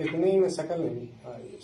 इतनी में शकल नहीं आ रही है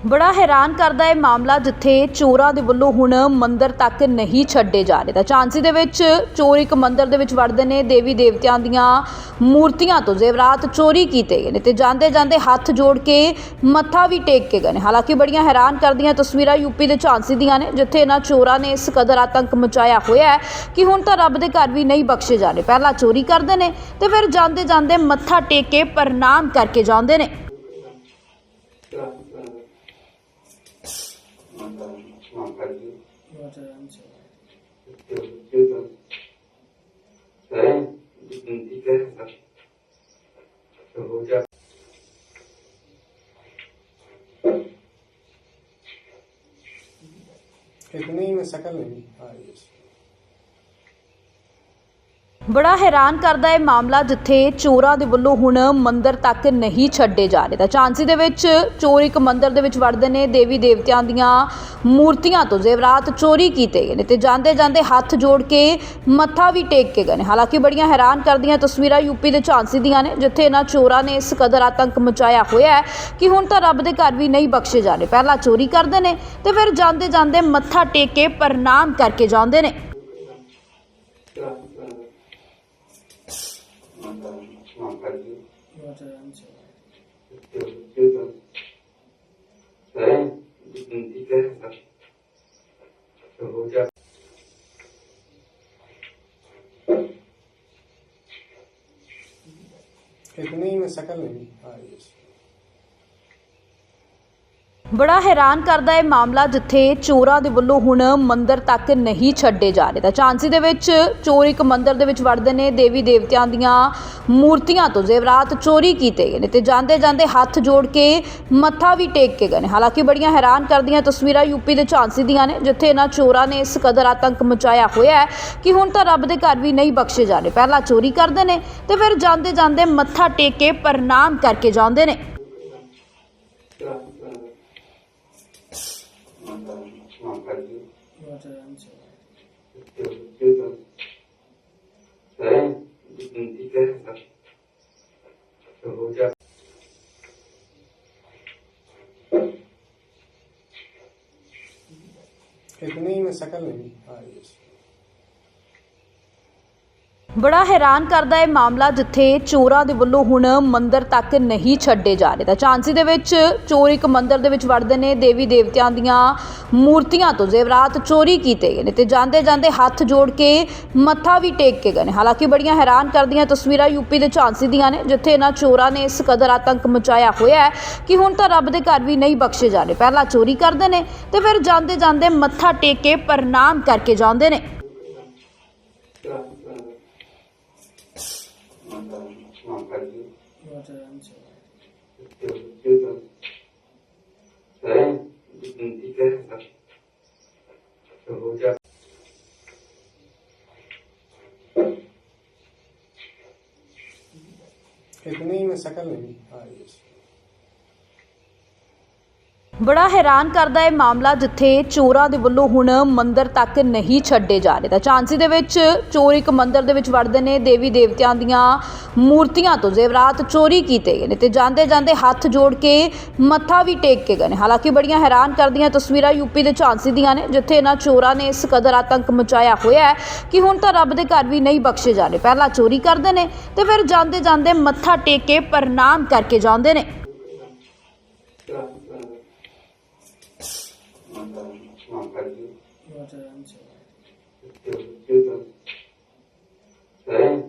ਬੜਾ ਹੈਰਾਨ ਕਰਦਾ ਇਹ ਮਾਮਲਾ ਜਿੱਥੇ ਚੋਰਾਂ ਦੇ ਵੱਲੋਂ ਹੁਣ ਮੰਦਰ ਤੱਕ ਨਹੀਂ ਛੱਡੇ ਜਾ ਰਹੇ। ਤਾਂ ਝਾਂਸੀ ਦੇ ਵਿੱਚ ਚੋਰ ਇੱਕ ਮੰਦਰ ਦੇ ਵਿੱਚ ਵੜਦੇ ਨੇ, ਦੇਵੀ ਦੇਵਤਿਆਂ ਦੀਆਂ ਮੂਰਤੀਆਂ ਤੋਂ ਜ਼ੇਵਰਾਤ ਚੋਰੀ ਕੀਤੇ ਗਏ ਨੇ ਤੇ ਜਾਂਦੇ ਜਾਂਦੇ ਹੱਥ ਜੋੜ ਕੇ ਮੱਥਾ ਵੀ ਟੇਕ ਕੇ ਗਏ ਨੇ। ਹਾਲਾਂਕਿ ਬੜੀਆਂ ਹੈਰਾਨ ਕਰਦੀਆਂ ਤਸਵੀਰਾਂ ਯੂਪੀ ਦੇ ਝਾਂਸੀ ਦੀਆਂ ਨੇ, ਜਿੱਥੇ ਇਹਨਾਂ ਚੋਰਾਂ ਨੇ ਇਸ ਕਦਰ ਆਤੰਕ ਮਚਾਇਆ ਹੋਇਆ ਹੈ ਕਿ ਹੁਣ ਤਾਂ ਰੱਬ ਦੇ ਘਰ ਵੀ ਨਹੀਂ ਬਖਸ਼ੇ ਜਾ ਰਹੇ। ਪਹਿਲਾਂ ਚੋਰੀ ਕਰਦੇ ਨੇ ਤੇ ਫਿਰ ਜਾਂਦੇ ਜਾਂਦੇ ਮੱਥਾ ਟੇਕ ਕੇ ਪ੍ਰਣਾਮ ਕਰਕੇ ਜਾਂਦੇ ਨੇ। इतनी में शकल नहीं आ रही है ਬੜਾ ਹੈਰਾਨ ਕਰਦਾ ਇਹ ਮਾਮਲਾ ਜਿੱਥੇ ਚੋਰਾਂ ਦੇ ਵੱਲੋਂ ਹੁਣ ਮੰਦਰ ਤੱਕ ਨਹੀਂ ਛੱਡੇ ਜਾ ਰਹੇ। ਤਾਂ ਝਾਂਸੀ ਦੇ ਵਿੱਚ ਚੋਰ ਇੱਕ ਮੰਦਰ ਦੇ ਵਿੱਚ ਵੜਦੇ ਨੇ, ਦੇਵੀ ਦੇਵਤਿਆਂ ਦੀਆਂ ਮੂਰਤੀਆਂ ਤੋਂ ਜ਼ੇਵਰਾਤ ਚੋਰੀ ਕੀਤੇ ਗਏ ਨੇ ਤੇ ਜਾਂਦੇ ਜਾਂਦੇ ਹੱਥ ਜੋੜ ਕੇ ਮੱਥਾ ਵੀ ਟੇਕ ਕੇ ਗਏ ਨੇ। ਹਾਲਾਂਕਿ ਬੜੀਆਂ ਹੈਰਾਨ ਕਰਦੀਆਂ ਤਸਵੀਰਾਂ ਯੂਪੀ ਦੇ ਝਾਂਸੀ ਦੀਆਂ ਨੇ, ਜਿੱਥੇ ਇਹਨਾਂ ਚੋਰਾਂ ਨੇ ਇਸ ਕਦਰ ਆਤੰਕ ਮਚਾਇਆ ਹੋਇਆ ਹੈ ਕਿ ਹੁਣ ਤਾਂ ਰੱਬ ਦੇ ਘਰ ਵੀ ਨਹੀਂ ਬਖਸ਼ੇ ਜਾ ਰਹੇ। ਪਹਿਲਾਂ ਚੋਰੀ ਕਰਦੇ ਨੇ ਤੇ ਫਿਰ ਜਾਂਦੇ ਜਾਂਦੇ ਮੱਥਾ ਟੇਕ ਕੇ ਪ੍ਰਣਾਮ ਕਰਕੇ ਜਾਂਦੇ ਨੇ। इतनी में शकल नहीं आ रही है ਬੜਾ ਹੈਰਾਨ ਕਰਦਾ ਇਹ ਮਾਮਲਾ ਜਿੱਥੇ ਚੋਰਾਂ ਦੇ ਵੱਲੋਂ ਹੁਣ ਮੰਦਰ ਤੱਕ ਨਹੀਂ ਛੱਡੇ ਜਾ ਰਹੇ। ਤਾਂ ਝਾਂਸੀ ਦੇ ਵਿੱਚ ਚੋਰ ਇੱਕ ਮੰਦਰ ਦੇ ਵਿੱਚ ਵੜਦੇ ਨੇ, ਦੇਵੀ ਦੇਵਤਿਆਂ ਦੀਆਂ ਮੂਰਤੀਆਂ ਤੋਂ ਜ਼ੇਵਰਾਤ ਚੋਰੀ ਕੀਤੇ ਗਏ ਨੇ ਤੇ ਜਾਂਦੇ ਜਾਂਦੇ ਹੱਥ ਜੋੜ ਕੇ ਮੱਥਾ ਵੀ ਟੇਕ ਕੇ ਗਏ ਨੇ। ਹਾਲਾਂਕਿ ਬੜੀਆਂ ਹੈਰਾਨ ਕਰਦੀਆਂ ਤਸਵੀਰਾਂ ਯੂਪੀ ਦੇ ਝਾਂਸੀ ਦੀਆਂ ਨੇ, ਜਿੱਥੇ ਇਹਨਾਂ ਚੋਰਾਂ ਨੇ ਇਸ ਕਦਰ ਆਤੰਕ ਮਚਾਇਆ ਹੋਇਆ ਹੈ ਕਿ ਹੁਣ ਤਾਂ ਰੱਬ ਦੇ ਘਰ ਵੀ ਨਹੀਂ ਬਖਸ਼ੇ ਜਾ ਰਹੇ। ਪਹਿਲਾਂ ਚੋਰੀ ਕਰਦੇ ਨੇ ਤੇ ਫਿਰ ਜਾਂਦੇ ਜਾਂਦੇ ਮੱਥਾ ਟੇਕ ਕੇ ਪ੍ਰਣਾਮ ਕਰਕੇ ਜਾਂਦੇ ਨੇ। इतनी में शकल नहीं आ रही है ਬੜਾ ਹੈਰਾਨ ਕਰਦਾ ਇਹ ਮਾਮਲਾ ਜਿੱਥੇ ਚੋਰਾਂ ਦੇ ਵੱਲੋਂ ਹੁਣ ਮੰਦਰ ਤੱਕ ਨਹੀਂ ਛੱਡੇ ਜਾ ਰਹੇ। ਤਾਂ ਝਾਂਸੀ ਦੇ ਵਿੱਚ ਚੋਰ ਇੱਕ ਮੰਦਰ ਦੇ ਵਿੱਚ ਵੜਦੇ ਨੇ, ਦੇਵੀ ਦੇਵਤਿਆਂ ਦੀਆਂ ਮੂਰਤੀਆਂ ਤੋਂ ਜ਼ੇਵਰਾਤ ਚੋਰੀ ਕੀਤੇ ਗਏ ਨੇ ਤੇ ਜਾਂਦੇ ਜਾਂਦੇ ਹੱਥ ਜੋੜ ਕੇ ਮੱਥਾ ਵੀ ਟੇਕ ਕੇ ਗਏ ਨੇ। ਹਾਲਾਂਕਿ ਬੜੀਆਂ ਹੈਰਾਨ ਕਰਦੀਆਂ ਤਸਵੀਰਾਂ ਯੂਪੀ ਦੇ ਝਾਂਸੀ ਦੀਆਂ ਨੇ, ਜਿੱਥੇ ਇਹਨਾਂ ਚੋਰਾਂ ਨੇ ਇਸ ਕਦਰ ਆਤੰਕ ਮਚਾਇਆ ਹੋਇਆ ਹੈ ਕਿ ਹੁਣ ਤਾਂ ਰੱਬ ਦੇ ਘਰ ਵੀ ਨਹੀਂ ਬਖਸ਼ੇ ਜਾ ਰਹੇ। ਪਹਿਲਾਂ ਚੋਰੀ ਕਰਦੇ ਨੇ ਤੇ ਫਿਰ ਜਾਂਦੇ ਜਾਂਦੇ ਮੱਥਾ ਟੇਕ ਕੇ ਪ੍ਰਣਾਮ ਕਰਕੇ ਜਾਂਦੇ ਨੇ। इतनी में शकल नहीं आ रही है ਬੜਾ ਹੈਰਾਨ ਕਰਦਾ ਇਹ ਮਾਮਲਾ ਜਿੱਥੇ ਚੋਰਾਂ ਦੇ ਵੱਲੋਂ ਹੁਣ ਮੰਦਰ ਤੱਕ ਨਹੀਂ ਛੱਡੇ ਜਾ ਰਹੇ। ਤਾਂ ਝਾਂਸੀ ਦੇ ਵਿੱਚ ਚੋਰ ਇੱਕ ਮੰਦਰ ਦੇ ਵਿੱਚ ਵੜਦੇ ਨੇ, ਦੇਵੀ ਦੇਵਤਿਆਂ ਦੀਆਂ ਮੂਰਤੀਆਂ ਤੋਂ ਜ਼ੇਵਰਾਤ ਚੋਰੀ ਕੀਤੇ ਗਏ ਨੇ ਤੇ ਜਾਂਦੇ ਜਾਂਦੇ ਹੱਥ ਜੋੜ ਕੇ ਮੱਥਾ ਵੀ ਟੇਕ ਕੇ ਗਏ ਨੇ। ਹਾਲਾਂਕਿ ਬੜੀਆਂ ਹੈਰਾਨ ਕਰਦੀਆਂ ਤਸਵੀਰਾਂ ਯੂਪੀ ਦੇ ਝਾਂਸੀ ਦੀਆਂ ਨੇ, ਜਿੱਥੇ ਇਹਨਾਂ ਚੋਰਾਂ ਨੇ ਇਸ ਕਦਰ ਆਤੰਕ ਮਚਾਇਆ ਹੋਇਆ ਹੈ ਕਿ ਹੁਣ ਤਾਂ ਰੱਬ ਦੇ ਘਰ ਵੀ ਨਹੀਂ ਬਖਸ਼ੇ ਜਾਣੇ ਪਹਿਲਾਂ ਚੋਰੀ ਕਰਦੇ ਨੇ ਤੇ ਫਿਰ ਜਾਂਦੇ ਜਾਂਦੇ ਮੱਥਾ ਟੇਕ ਕੇ ਪ੍ਰਣਾਮ ਕਰਕੇ ਜਾਂਦੇ ਨੇ। competitive? What answer? Right?